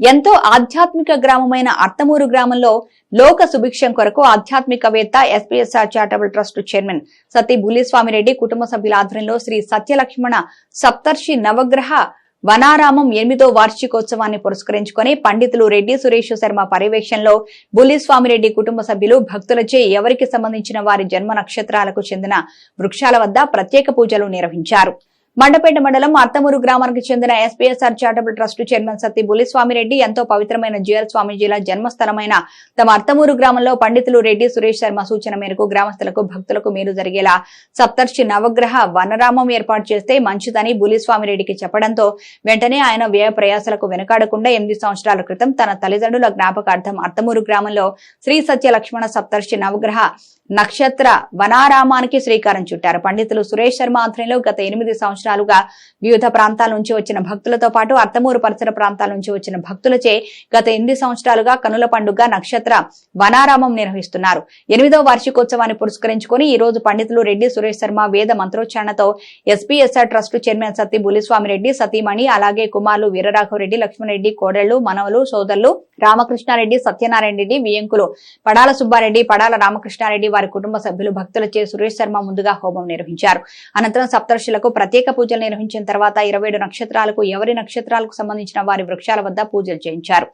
ఎంతో ఆధ్యాత్మిక గ్రామమైన అర్థమూరు గ్రామంలో లోక సుభిక్షం కొరకు ఆధ్యాత్మికవేత్త SPSR charitable trust chairman Sathi Buliswamireddy కుటుంబ సభ్యుల ఆధ్వర్యంలో శ్రీ సత్యలక్ష్మణ సప్తర్షి నవగ్రహ వనారామం ఎనిమిదో వార్షికోత్సవాన్ని పురస్కరించుకొని పండితులు రెడ్డి సురేష్ శర్మ పర్యవేక్షణలో బుల్లిస్వామిరెడ్డి కుటుంబ సభ్యులు భక్తులచే ఎవరికి సంబంధించిన వారి జన్మ నక్షత్రాలకు చెందిన వృక్షాల వద్ద ప్రత్యేక పూజలు నిర్వహించారు. మండపేట మండలం అర్తమూరు గ్రామానికి చెందిన SPSR charitable trust chairman Satti Buliswamireddy ఎంతో పవిత్రమైన జిఎల్ స్వామీజీల జన్మస్థలమైన తమ అర్తమూరు గ్రామంలో పండితులు రెడ్డి సురేష్ శర్మ సూచన మేరకు గ్రామస్తులకు భక్తులకు మేలు జరిగేలా సప్తర్షి నవగ్రహ వనరామం ఏర్పాటు చేస్తే మంచిదని బులిస్వామిరెడ్డికి చెప్పడంతో వెంటనే ఆయన వ్యయ ప్రయాసాలకు వెనుకాడకుండా ఎనిమిది సంవత్సరాల క్రితం తన తల్లిదండ్రుల జ్ఞాపకార్థం అర్తమూరు గ్రామంలో శ్రీ సత్య లక్ష్మణ సప్తర్షి నవగ్రహ నక్షత్ర వనారామానికి శ్రీకారం చుట్టారు. పండితులు సురేష్ శర్మ ఆధ్వర్యంలో గత ఎనిమిది సంవత్సరాలుగా వివిధ ప్రాంతాల నుంచి వచ్చిన భక్తులతో పాటు అర్థమూరు పరిసర ప్రాంతాల నుంచి వచ్చిన భక్తులచే గత ఎనిమిది సంవత్సరాలుగా కనుల పండుగ నక్షత్ర వనారామం నిర్వహిస్తున్నారు. ఎనిమిదవ వార్షికోత్సవాన్ని పురస్కరించుకొని ఈ రోజు పండితులు రెడ్డి సురేష్ శర్మ వేద మంత్రోచ్చారణతో ఎస్పీఎస్ఆర్ ట్రస్ట్ చైర్మన్ సతీ బులిస్వామిరెడ్డి సతీమణి అలాగే కుమారులు వీరరాఘవరెడ్డి లక్ష్మణరెడ్డి కోడళ్ళు మనవలు సోదరులు రామకృష్ణారెడ్డి సత్యనారాయణ రెడ్డి వియంకులు పడాల సుబ్బారెడ్డి పడాల రామకృష్ణారెడ్డి వారి కుటుంబ సభ్యులు భక్తులచే సురేష్ శర్మ ముందుగా హోమం నిర్వహించారు. అనంతరం సప్తర్షులకు ప్రత్యేక పూజలు నిర్వహించిన తర్వాత ఇరవై నక్షత్రాలకు ఎవరి నక్షత్రాలకు సంబంధించిన వారి వృక్షాల వద్ద పూజలు చేయించారు.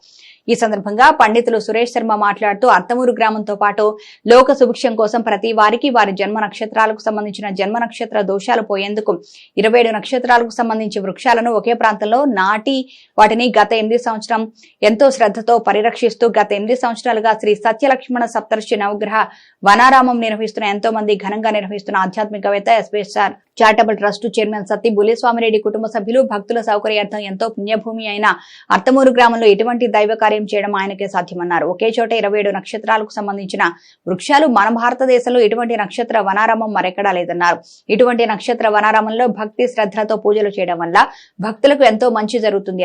ఈ సందర్భంగా పండితులు సురేష్ శర్మ మాట్లాడుతూ అత్తమూరు గ్రామంతో పాటు లోక సుభిక్షం కోసం ప్రతి వారికి వారి జన్మ నక్షత్రాలకు సంబంధించిన జన్మ నక్షత్ర దోషాలు పోయేందుకు ఇరవై నక్షత్రాలకు సంబంధించి వృక్షాలను ఒకే ప్రాంతంలో నాటి వాటిని గత ఎనిమిది సంవత్సరం ఎంతో శ్రద్ధతో పరిరక్షిస్తూ గత ఎనిమిది సంవత్సరాలుగా శ్రీ సత్యలక్ష్మణ సప్తర్షి నవగ్రహ వనారామం నిర్వహిస్తున్న ఎంతో మంది ఘనంగా నిర్వహిస్తున్న ఆధ్యాత్మికవేత్త SPSR charitable trust chairman Satti Buliswamireddy కుటుంబ సభ్యులు భక్తుల సౌకర్యార్థం ఎంతో పుణ్యభూమి అయిన అర్థమూరు గ్రామంలో ఎటువంటి దైవ కార్యం చేయడం ఆయనకే సాధ్యమన్నారు. ఒకే చోట ఇరవై నక్షత్రాలకు సంబంధించిన వృక్షాలు మన భారతదేశంలో ఇటువంటి నక్షత్ర వనారామం మరెక్కడా లేదన్నారు. ఇటువంటి నక్షత్ర వనారామంలో భక్తి శ్రద్ధలతో పూజలు చేయడం వల్ల భక్తులకు ఎంతో మంచి జరుగుతుంది.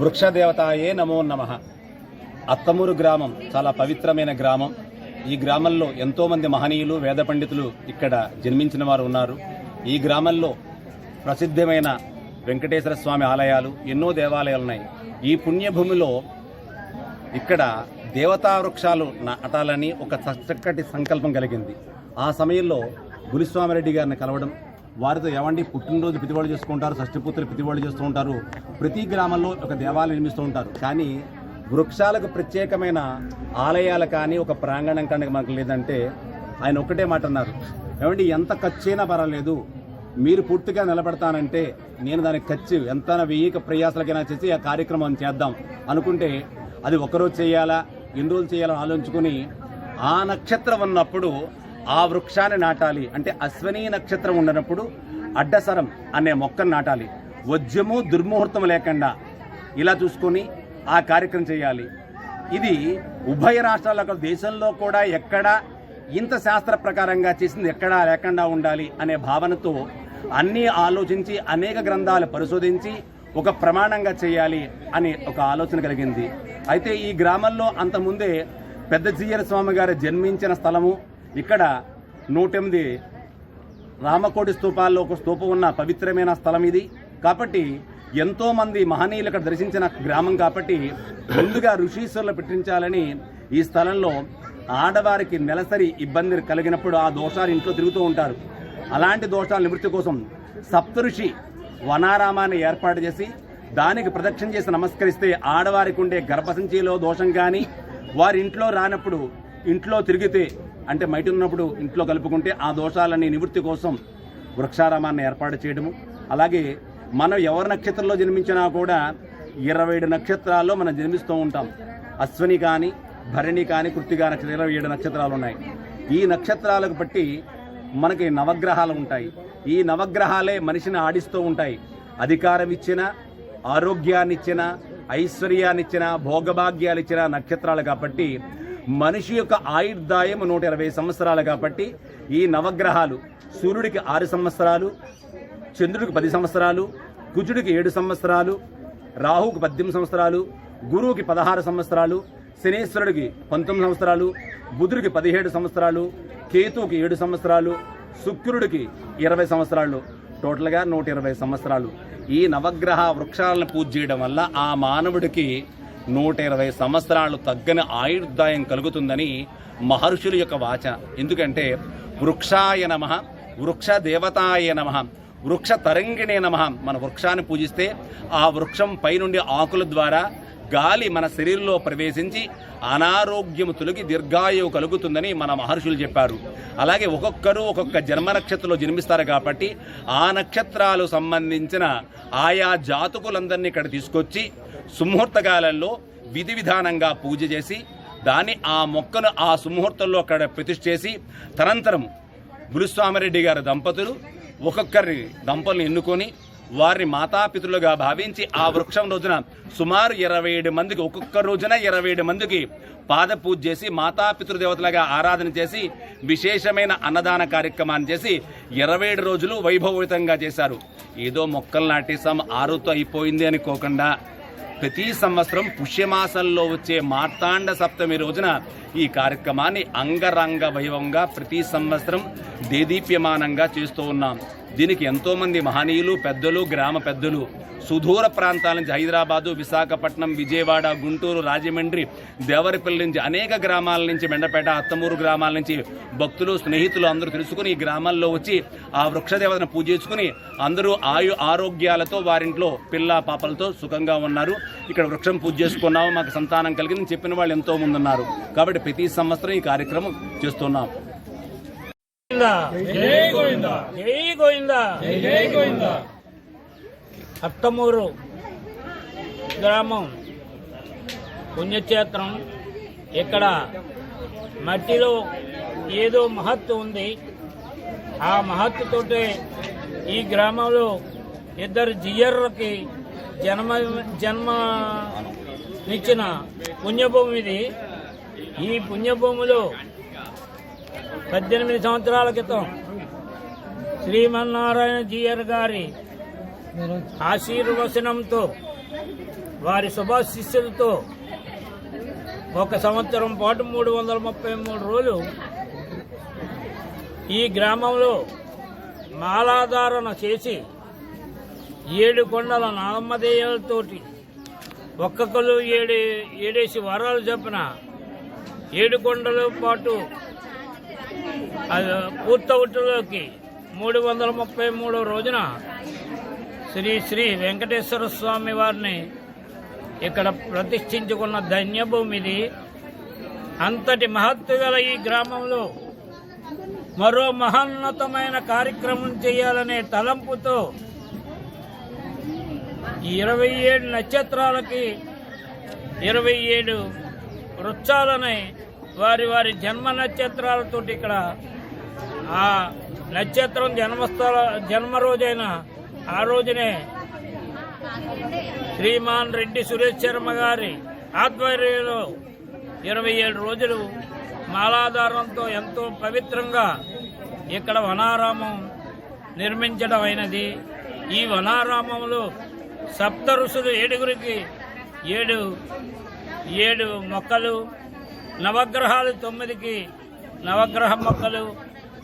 వృక్షదేవతాయే నమో నమ. అత్తమూరు గ్రామం చాలా పవిత్రమైన గ్రామం. ఈ గ్రామంలో ఎంతోమంది మహనీయులు వేద పండితులు ఇక్కడ జన్మించిన వారు ఉన్నారు. ఈ గ్రామంలో ప్రసిద్ధమైన వెంకటేశ్వర స్వామి ఆలయాలు ఎన్నో దేవాలయాలు ఉన్నాయి. ఈ పుణ్యభూమిలో ఇక్కడ దేవతా వృక్షాలు నాటాలని ఒక చక్కటి సంకల్పం కలిగింది. ఆ సమయంలో గురుస్వామిరెడ్డి గారిని కలవడం వారితో ఏమండి పుట్టినరోజు పితివాళ్ళు చేసుకుంటారు షష్టిపుత్రులు పితివాళ్ళు చేస్తూ ఉంటారు ప్రతి గ్రామంలో ఒక దేవాలయం నిర్మిస్తూ ఉంటారు. కానీ వృక్షాలకు ప్రత్యేకమైన ఆలయాలు కానీ ఒక ప్రాంగణం కానీ మనకు లేదంటే ఆయన ఒక్కటే మాట అన్నారు. ఏమండి ఎంత ఖర్చు అయినా పర్వాలేదు మీరు పూర్తిగా నిలబడతానంటే నేను దానికి ఖర్చు ఎంత వెయ్యిక ప్రయాసాలకైనా చేసి ఆ కార్యక్రమం చేద్దాం అనుకుంటే అది ఒకరోజు చేయాలా ఎన్ని రోజులు చేయాలని ఆలోచించుకుని ఆ నక్షత్రం ఉన్నప్పుడు ఆ వృక్షాన్ని నాటాలి. అంటే అశ్వనీ నక్షత్రం ఉన్నప్పుడు అడ్డసరం అనే మొక్కను నాటాలి. వజ్యము దుర్ముహూర్తం లేకుండా ఇలా చూసుకొని ఆ కార్యక్రమం చేయాలి. ఇది ఉభయ రాష్ట్రాల దేశంలో కూడా ఎక్కడ ఇంత శాస్త్ర ప్రకారంగా చేసింది ఎక్కడా లేకుండా ఉండాలి అనే భావనతో అన్నీ ఆలోచించి అనేక గ్రంథాలు పరిశోధించి ఒక ప్రమాణంగా చేయాలి అని ఒక ఆలోచన కలిగింది. అయితే ఈ గ్రామంలో అంతకుముందే పెద్ద జీయర స్వామి గారు జన్మించిన స్థలము ఇక్కడ నూటెనిమిది రామకోటి స్తూపాల్లో ఒక స్తూపం ఉన్న పవిత్రమైన స్థలం ఇది. కాబట్టి ఎంతోమంది మహనీయులు ఇక్కడ దర్శించిన గ్రామం కాబట్టి ముందుగా ఋషీశ్వరులు పెట్టించాలని ఈ స్థలంలో ఆడవారికి నెలసరి ఇబ్బంది కలిగినప్పుడు ఆ దోషాలు ఇంట్లో తిరుగుతూ ఉంటారు. అలాంటి దోషాల నివృత్తి కోసం సప్తఋషి వనారామాన్ని ఏర్పాటు చేసి దానికి ప్రదక్షిణ చేసి నమస్కరిస్తే ఆడవారికి ఉండే గర్భసంచిలో దోషం కానీ వారి ఇంట్లో రానప్పుడు ఇంట్లో తిరిగితే అంటే మైటి ఉన్నప్పుడు ఇంట్లో కలుపుకుంటే ఆ దోషాలన్నీ నివృత్తి కోసం వృక్షారామాన్ని ఏర్పాటు చేయడము. అలాగే మనం ఎవరి నక్షత్రంలో జన్మించినా కూడా ఇరవై ఏడు నక్షత్రాల్లో మనం జన్మిస్తూ ఉంటాం. అశ్వని కానీ భరణి కానీ కృత్తిగా నక్షత్రం ఇరవై ఏడు నక్షత్రాలు ఉన్నాయి. ఈ నక్షత్రాలకు బట్టి మనకి నవగ్రహాలు ఉంటాయి. ఈ నవగ్రహాలే మనిషిని ఆడిస్తూ ఉంటాయి. అధికారం ఇచ్చిన ఆరోగ్యాన్నిచ్చిన ఐశ్వర్యాన్నిచ్చిన భోగభాగ్యాలు ఇచ్చిన నక్షత్రాలు కాబట్టి మనిషి యొక్క ఆయుర్దాయం నూట ఇరవై సంవత్సరాలు కాబట్టి ఈ నవగ్రహాలు సూర్యుడికి ఆరు సంవత్సరాలు చంద్రుడికి పది సంవత్సరాలు కుజుడికి ఏడు సంవత్సరాలు రాహుకి పద్దెనిమిది సంవత్సరాలు గురువుకి పదహారు సంవత్సరాలు శనేశ్వరుడికి పంతొమ్మిది సంవత్సరాలు బుధుడికి పదిహేడు సంవత్సరాలు కేతువుకి ఏడు సంవత్సరాలు శుక్రుడికి ఇరవై సంవత్సరాలు. టోటల్గా నూట ఇరవై సంవత్సరాలు. ఈ నవగ్రహ వృక్షాలను పూజ చేయడం వల్ల ఆ మానవుడికి నూట ఇరవై సంవత్సరాలు తగ్గని ఆయుర్దాయం కలుగుతుందని మహర్షుల యొక్క వాచ. ఎందుకంటే వృక్షాయ నమ వృక్ష దేవతాయ నమ వృక్ష తరంగిణే నమ మన వృక్షాన్ని పూజిస్తే ఆ వృక్షం పైనుండి ఆకుల ద్వారా గాలి మన శరీరంలో ప్రవేశించి అనారోగ్యము తొలగి దీర్ఘాయువు కలుగుతుందని మన మహర్షులు చెప్పారు. అలాగే ఒక్కొక్కరు ఒక్కొక్క జన్మ నక్షత్రంలో జన్మిస్తారు కాబట్టి ఆ నక్షత్రాలు సంబంధించిన ఆయా జాతకులందరినీ ఇక్కడ తీసుకొచ్చి సుముహూర్తకాలంలో విధి విధానంగా పూజ చేసి దాన్ని ఆ మొక్కను ఆ సుముహూర్తంలో అక్కడ ప్రతిష్ఠ చేసి తనంతరం గురుస్వామిరెడ్డి గారి దంపతులు ఒక్కొక్కరి దంపతులను ఎన్నుకొని వారిని మాతాపితులుగా భావించి ఆ వృక్షం రోజున సుమారు ఇరవై ఏడు మందికి ఒక్కొక్క రోజున ఇరవై ఏడు మందికి పాద పూజ చేసి మాతాపితృ దేవతలుగా ఆరాధన చేసి విశేషమైన అన్నదాన కార్యక్రమాన్ని చేసి ఇరవై ఏడు రోజులు వైభవోతంగా చేశారు. ఏదో మొక్కలు నాటేసాం ఆరుతో అయిపోయింది అనుకోకుండా ప్రతి సంవత్సరం పుష్యమాసంలో వచ్చే మార్తాండ సప్తమి రోజున ఈ కార్యక్రమాన్ని అంగరంగ వైభవంగా ప్రతి సంవత్సరం దేదీప్యమానంగా చేస్తూ ఉన్నాం. దీనికి ఎంతోమంది మహనీయులు పెద్దలు గ్రామ పెద్దలు సుదూర ప్రాంతాల నుంచి హైదరాబాదు విశాఖపట్నం విజయవాడ గుంటూరు రాజమండ్రి దేవరపల్లి నుంచి అనేక గ్రామాల నుంచి మెండపేట అత్తమూరు గ్రామాల నుంచి భక్తులు స్నేహితులు అందరూ తెలుసుకుని ఈ గ్రామాల్లో వచ్చి ఆ వృక్షదేవతను పూజించుకుని అందరూ ఆయు ఆరోగ్యాలతో వారింట్లో పిల్ల పాపలతో సుఖంగా ఉన్నారు. ఇక్కడ వృక్షం పూజ చేసుకున్నాము మాకు సంతానం కలిగింది చెప్పిన వాళ్ళు ఎంతో మంది ఉన్నారు. కాబట్టి ప్రతి సంవత్సరం ఈ కార్యక్రమం చేస్తున్నాం. అత్తమూరు గ్రామం పుణ్యక్షేత్రం. ఇక్కడ మట్టిలో ఏదో మహత్తు ఉంది. ఆ మహత్తుతోటే ఈ గ్రామంలో ఇద్దరు జియర్లకి జన్మ జన్మనిచ్చిన పుణ్యభూమి ఇది. ఈ పుణ్యభూమిలో పద్దెనిమిది సంవత్సరాల క్రితం శ్రీమన్నారాయణ జీయర్ గారి ఆశీర్వచనంతో వారి శుభాశిష్యులతో ఒక సంవత్సరం పాటు మూడు వందల ముప్పై మూడు రోజులు ఈ గ్రామంలో మాలాధారణ చేసి ఏడు కొండల నామధేయాలతోటి ఒక్కొక్కరు ఏడు ఏడేసి వరాలు చెప్పిన ఏడు కొండల పాటు పూర్తవుటలోకి మూడు వందల ముప్పై మూడో రోజున శ్రీ శ్రీ వెంకటేశ్వర స్వామి వారిని ఇక్కడ ప్రతిష్ఠించుకున్న ధన్యభూమిది. అంతటి మహత్తు గల ఈ గ్రామంలో మరో మహోన్నతమైన కార్యక్రమం చేయాలనే తలంపుతో ఇరవై ఏడు నక్షత్రాలకి ఇరవై ఏడు వృక్షాలని వారి వారి జన్మ నక్షత్రాలతో ఇక్కడ ఆ నక్షత్రం జన్మస్థల జన్మ రోజైన ఆ రోజునే శ్రీమాన్ రెడ్డి సురేష్ శర్మ గారి ఆధ్వర్యంలో ఇరవై ఏడు రోజులు మాలాధారంతో ఎంతో పవిత్రంగా ఇక్కడ వనారామం నిర్మించడం అయినది. ఈ వనారామంలో సప్త ఋషులు ఏడుగురికి ఏడు ఏడు మొక్కలు నవగ్రహాలు తొమ్మిదికి నవగ్రహ మొక్కలు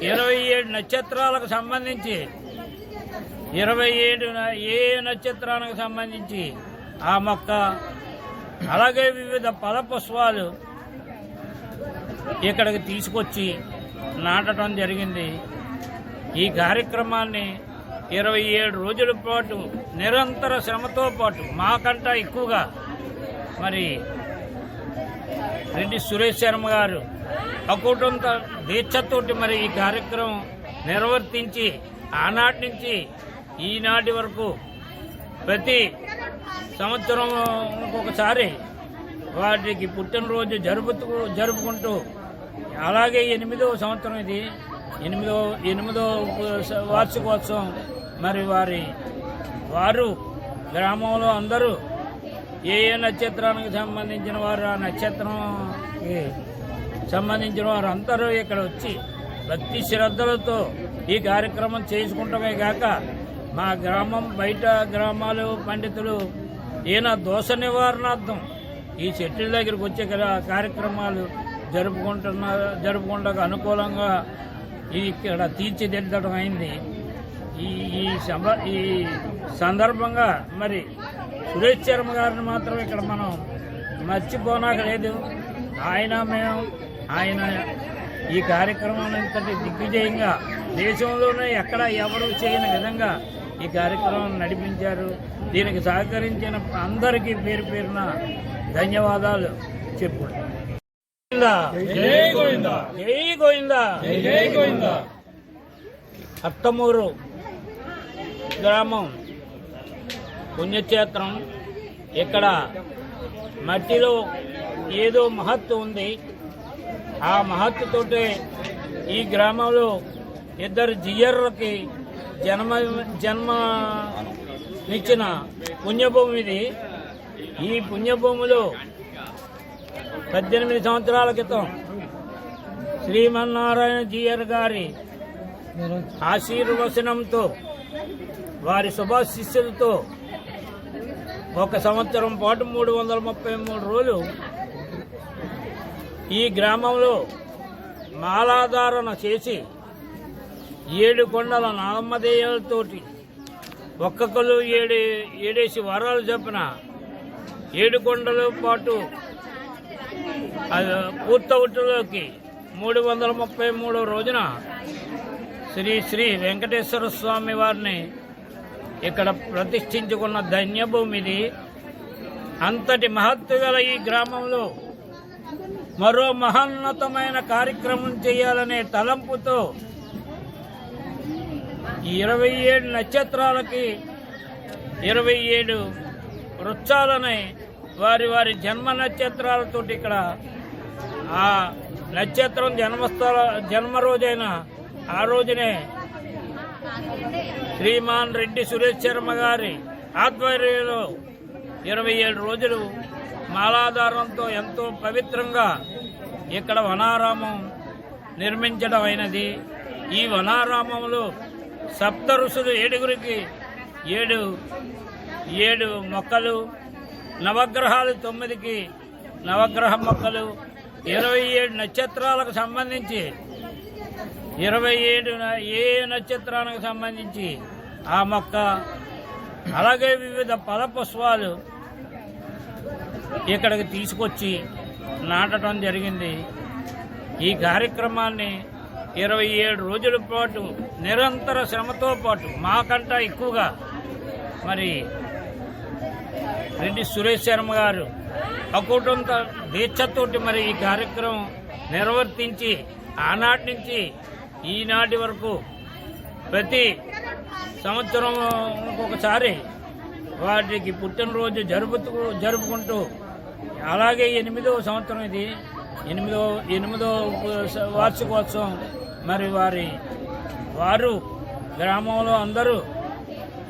ఇరవై ఏడు నక్షత్రాలకు సంబంధించి ఇరవై ఏడు ఏ నక్షత్రానికి సంబంధించి ఆ మొక్క అలాగే వివిధ పదపుష్పాలు ఇక్కడికి తీసుకొచ్చి నాటడం జరిగింది. ఈ కార్యక్రమాన్ని ఇరవై ఏడు రోజుల పాటు నిరంతర శ్రమతో పాటు మాకంట ఎక్కువగా మరి రెడ్డి సురేష్ శర్మ గారు. అకూటంత దీక్షతోటి మరి ఈ కార్యక్రమం నిర్వర్తించి ఆనాటి నుంచి ఈనాటి వరకు ప్రతి సంవత్సరం ఒకసారి వాటికి పుట్టినరోజు జరుపుతూ జరుపుకుంటూ అలాగే ఎనిమిదవ సంవత్సరం ఇది. ఎనిమిదో ఎనిమిదో వార్షికోత్సవం. మరి వారి వారు గ్రామంలో అందరూ ఏ ఏ నక్షత్రానికి సంబంధించిన వారు ఆ నక్షత్రంకి సంబంధించిన వారు అందరూ ఇక్కడ వచ్చి భక్తి శ్రద్ధలతో ఈ కార్యక్రమం చేసుకుంటమే కాక మా గ్రామం బయట గ్రామాలు పండితులు ఈయన దోష నివారణార్థం ఈ చెట్ల దగ్గరికి వచ్చే కార్యక్రమాలు జరుపుకుంటున్నారు జరుపుకుంటకు అనుకూలంగా ఇక్కడ తీర్చిదిద్దడం అయింది. ఈ ఈ ఈ సందర్భంగా మరి సురేష్ శర్మ గారిని మాత్రం ఇక్కడ మనం మర్చిపోనాక లేదు. ఆయన మేము ఆయన ఈ కార్యక్రమం ఇంతటి దిగ్విజయంగా దేశంలోనే ఎక్కడ ఎవరు చేయని విధంగా ఈ కార్యక్రమం నడిపించారు. దీనికి సహకరించిన అందరికీ పేరు పేరున ధన్యవాదాలు చెప్పు. అత్తమూరు గ్రామం. పుణ్యక్షేత్రం. ఇక్కడ మట్టిలో ఏదో మహత్తు ఉంది. ఆ మహత్తుతోటే ఈ గ్రామంలో ఇద్దరు జియర్లకి జన్మ జన్మనిచ్చిన పుణ్యభూమి ఇది. ఈ పుణ్యభూమిలో పద్దెనిమిది సంవత్సరాల క్రితం శ్రీమన్నారాయణ జీయర్ గారి ఆశీర్వచనంతో వారి శుభాశిష్యులతో ఒక సంవత్సరం పాటు మూడు వందల ముప్పై మూడు రోజులు ఈ గ్రామంలో మాలాధారణ చేసి ఏడు కొండల నామధేయాలతోటి ఒక్కొక్కరు ఏడు ఏడేసి వారాలు చొప్పున ఏడు కొండల పాటు అది పూర్తవుటలోకి మూడు వందల ముప్పై మూడో రోజున శ్రీ శ్రీ వెంకటేశ్వర స్వామి వారిని ఇక్కడ ప్రతిష్ఠించుకున్న ధన్యభూమిది. అంతటి మహత్తు గల ఈ గ్రామంలో మరో మహోన్నతమైన కార్యక్రమం చేయాలనే తలంపుతో ఇరవై ఏడు నక్షత్రాలకి ఇరవై ఏడు వృక్షాలని వారి వారి జన్మ నక్షత్రాలతోటి ఇక్కడ ఆ నక్షత్రం జన్మస్థల జన్మ రోజైన ఆ రోజునే శ్రీమాన్ రెడ్డి సురేష్ శర్మ గారి ఆధ్వర్యంలో ఇరవై ఏడు రోజులు మాలాధారంతో ఎంతో పవిత్రంగా ఇక్కడ వనారామం నిర్మించడం అయినది. ఈ వనారామంలో సప్త ఋషులు ఏడుగురికి ఏడు ఏడు మొక్కలు నవగ్రహాలు తొమ్మిదికి నవగ్రహ మొక్కలు ఇరవై ఏడు నక్షత్రాలకు సంబంధించి ఇరవై ఏడు ఏ నక్షత్రానికి సంబంధించి ఆ మొక్క అలాగే వివిధ పద పుష్పాలు ఇక్కడికి తీసుకొచ్చి నాటడం జరిగింది. ఈ కార్యక్రమాన్ని ఇరవై ఏడు రోజుల పాటు నిరంతర శ్రమతో పాటు మాకంట ఎక్కువగా మరి రెడ్డి సురేష్ శర్మ గారు అకూటంతో దీక్షతోటి మరి ఈ కార్యక్రమం నిర్వర్తించి ఆనాటి నుంచి ఈనాటి వరకు ప్రతి సంవత్సరం ఒకసారి వాటికి పుట్టినరోజు జరుపుతూ జరుపుకుంటూ అలాగే ఎనిమిదవ సంవత్సరం ఇది. ఎనిమిదో ఎనిమిదో వార్షికోత్సవం. మరి వారి వారు గ్రామంలో అందరూ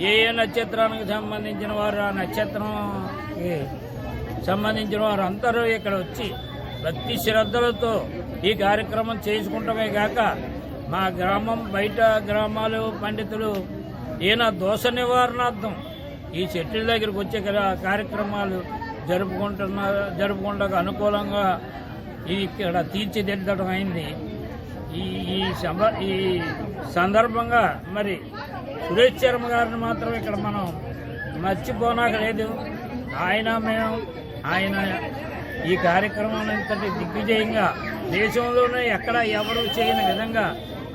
ఏ ఏ నక్షత్రానికి సంబంధించిన వారు ఆ నక్షత్రంకి సంబంధించిన వారు అందరూ ఇక్కడ వచ్చి భక్తి శ్రద్ధలతో ఈ కార్యక్రమం చేసుకుంటమే కాక మా గ్రామం బయట గ్రామాలు పండితులు ఈయన దోష నివారణార్థం ఈ చెట్ల దగ్గరికి వచ్చే కదా కార్యక్రమాలు జరుపుకుంటున్నారు జరుపుకుంటకు అనుకూలంగా ఇక్కడ తీర్చిదిద్దడం అయింది. ఈ ఈ సభ ఈ సందర్భంగా మరి సురేష్ శర్మ గారిని మాత్రం ఇక్కడ మనం మర్చిపోనాక లేదు. ఆయన మేము ఆయన ఈ కార్యక్రమాన్ని ఇంతటి దిగ్విజయంగా దేశంలోనే ఎక్కడ ఎవరు చేయని విధంగా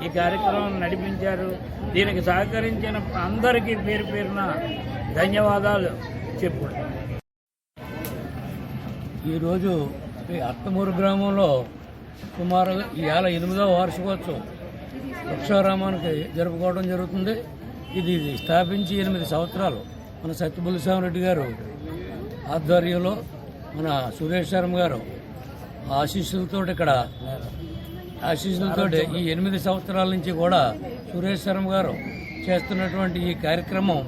ఈ కార్యక్రమం నడిపించారు. దీనికి సహకరించిన అందరికీ పేరు పేరున ధన్యవాదాలు చెప్పు. ఈరోజు ఈ అత్తమూరు గ్రామంలో సుమారు ఇవాళ ఎనిమిదవ వార్షికోత్సవం వృక్షారామానికి జరుపుకోవడం జరుగుతుంది. ఇది స్థాపించి ఎనిమిది సంవత్సరాలు మన సత్యబుల్లిస్వామిరెడ్డి గారు ఆధ్వర్యంలో మన సురేష్ శర్మ గారు ఆశీస్సులతో ఇక్కడ ఆశీస్సులతో ఈ ఎనిమిది సంవత్సరాల నుంచి కూడా సురేష్ శర్మ గారు చేస్తున్నటువంటి ఈ కార్యక్రమం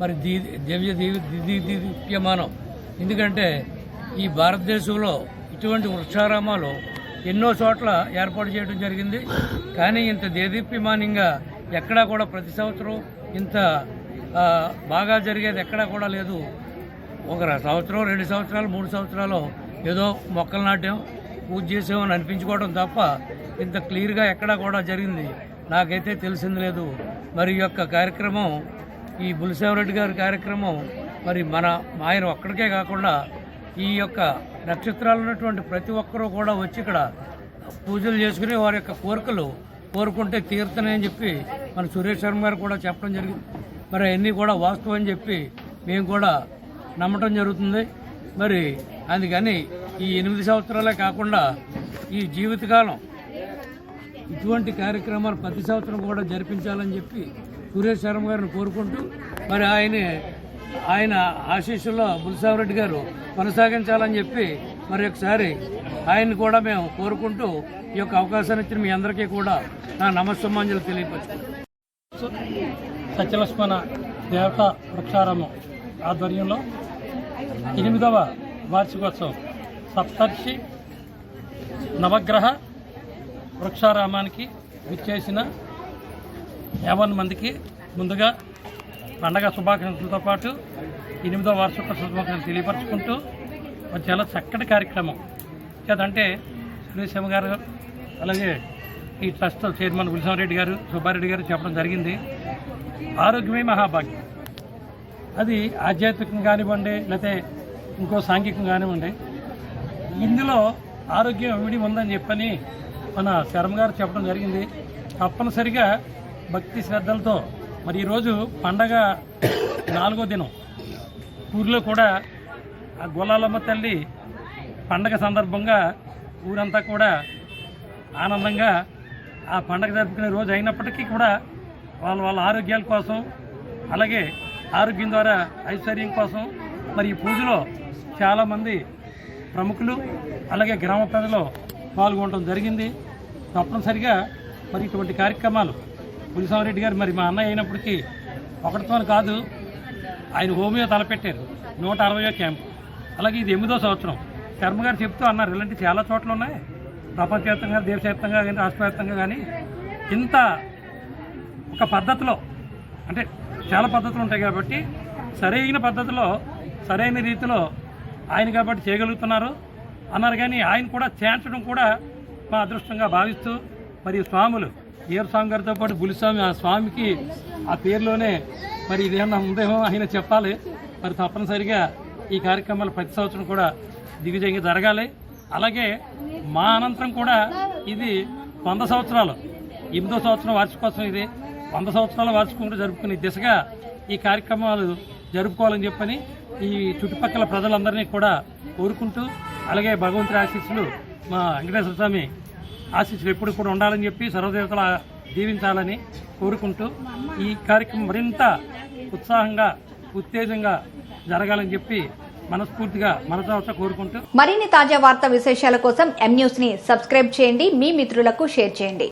మరి దీ దివ్య దీప్యమానం ఎందుకంటే ఈ భారతదేశంలో ఇటువంటి వృక్షారామాలు ఎన్నో చోట్ల ఏర్పాటు చేయడం జరిగింది. కానీ ఇంత దేదీప్యమానంగా ఎక్కడా కూడా ప్రతి సంవత్సరం ఇంత బాగా జరిగేది ఎక్కడా కూడా లేదు. ఒక సంవత్సరం రెండు సంవత్సరాలు మూడు సంవత్సరాలు ఏదో మొక్కలు నాటాం. పూజ చేసామని అనిపించుకోవడం తప్ప ఇంత క్లియర్గా ఎక్కడా కూడా జరిగింది. నాకైతే తెలిసింది లేదు. మరి యొక్క కార్యక్రమం ఈ బులిసేవరెడ్డి గారి కార్యక్రమం మరి మన ఆయన ఒక్కడికే కాకుండా ఈ యొక్క నక్షత్రాలు ఉన్నటువంటి ప్రతి ఒక్కరూ కూడా వచ్చి ఇక్కడ పూజలు చేసుకుని వారి యొక్క కోరికలు కోరుకుంటే తీరుతున్నాయని చెప్పి మన సురేష్ శర్మ గారు కూడా చెప్పడం జరిగింది. మరి అవన్నీ కూడా వాస్తవం అని చెప్పి మేము కూడా నమ్మటం జరుగుతుంది. మరి అందుకని ఈ ఎనిమిది సంవత్సరాలే కాకుండా ఈ జీవితకాలం ఇటువంటి కార్యక్రమాలు ప్రతి సంవత్సరం కూడా జరిపించాలని చెప్పి సురేష్ శర్మ గారిని కోరుకుంటూ మరి ఆయన ఆయన ఆశీస్సుల్లో బుల్సావరెడ్డి గారు కొనసాగించాలని చెప్పి మరి ఒకసారి ఆయన్ని కూడా మేము కోరుకుంటూ ఈ యొక్క అవకాశాన్ని ఇచ్చిన మీ అందరికీ కూడా నా నమస్సమాంజలు తెలియపరుచుకుంటాను సత్యలక్ష్మణ దేవత వృక్షారామం ఆధ్వర్యంలో ఎనిమిదవ వార్షికోత్సవం సప్తర్షి నవగ్రహ వృక్షారామానికి విచ్చేసిన యావన్ మందికి ముందుగా పండగ శుభాకాంక్షలతో పాటు ఎనిమిదవ వార్షిక శుభాకాంక్షలు తెలియపరచుకుంటూ ఒక చాలా చక్కటి కార్యక్రమం. చేతంటే సురేశమ్మ గారు అలాగే ఈ ట్రస్ట్ చైర్మన్ రెడ్డి గారు సుబ్బారెడ్డి గారు చెప్పడం జరిగింది. ఆరోగ్యమే మహాభాగ్యం. అది ఆధ్యాత్మికం కానివ్వండి లేకపోతే ఇంకో సాంఘికం కానివ్వండి ఇందులో ఆరోగ్యం విడి ఉందని చెప్పని మన శర్మ గారు చెప్పడం జరిగింది. తప్పనిసరిగా భక్తి శ్రద్ధలతో మరి ఈరోజు పండగ నాలుగో దినం. ఊరిలో కూడా ఆ గొల్లాలమ్మ తల్లి పండగ సందర్భంగా ఊరంతా కూడా ఆనందంగా ఆ పండగ జరుపుకునే రోజు అయినప్పటికీ కూడా వాళ్ళ వాళ్ళ ఆరోగ్యాల కోసం అలాగే ఆరోగ్యం ద్వారా ఐశ్వర్యం కోసం మరి ఈ పూజలో చాలామంది ప్రముఖులు అలాగే గ్రామ ప్రజలు పాల్గొనడం జరిగింది. తప్పనిసరిగా మరి ఇటువంటి కార్యక్రమాలు పులిసామరెడ్డి గారు మరి మా అన్నయ్య అయినప్పటికీ ఒకటితో కాదు ఆయన హోమియో తలపెట్టారు. నూట అరవయో క్యాంప్. అలాగే ఇది ఎనిమిదో సంవత్సరం. శర్మగారు చెప్తూ అన్నారు ఇలాంటి చాలా చోట్ల ఉన్నాయి. ప్రపంచవ్యాప్తంగా దేశవ్యాప్తంగా కానీ రాష్ట్రవ్యాప్తంగా కానీ ఇంత ఒక పద్ధతిలో అంటే చాలా పద్ధతులు ఉంటాయి కాబట్టి సరైన పద్ధతిలో సరైన రీతిలో ఆయన కాబట్టి చేయగలుగుతున్నారు. అన్నారు కానీ ఆయన కూడా చేర్చడం కూడా మా అదృష్టంగా భావిస్తూ మరి స్వాములు ఈర స్వామి గారితో పాటు బులిస్వామి ఆ స్వామికి ఆ పేరులోనే మరి ఇదేమన్నా ఉందేమో ఆయన చెప్పాలి. మరి తప్పనిసరిగా ఈ కార్యక్రమాలు ప్రతి సంవత్సరం కూడా దిగ్విజయంగా జరగాలి. అలాగే మా అనంతరం కూడా ఇది వంద సంవత్సరాలు ఎనిమిదో సంవత్సరం వార్షికోత్సవం ఇది. వంద సంవత్సరాల వార్షికం జరుపుకునే దిశగా ఈ కార్యక్రమాలు జరుపుకోవాలని చెప్పని ఈ చుట్టుపక్కల ప్రజలందరినీ కూడా కోరుకుంటూ అలాగే భగవంతుడి ఆశీస్సులు మా వెంకటేశ్వర స్వామి ఆశీస్సులు ఎప్పుడు కూడా ఉండాలని చెప్పి సర్వదేవతల దీవించాలని కోరుకుంటూ ఈ కార్యక్రమం మరింత ఉత్సాహంగా ఉత్తేజంగా జరగాలని చెప్పి మనస్ఫూర్తిగా మనసావత కోరుకుంటూ. మరిన్ని తాజా వార్తా విశేషాల కోసం ఎం న్యూస్ని సబ్స్క్రైబ్ చేయండి. మీ మిత్రులకు షేర్ చేయండి.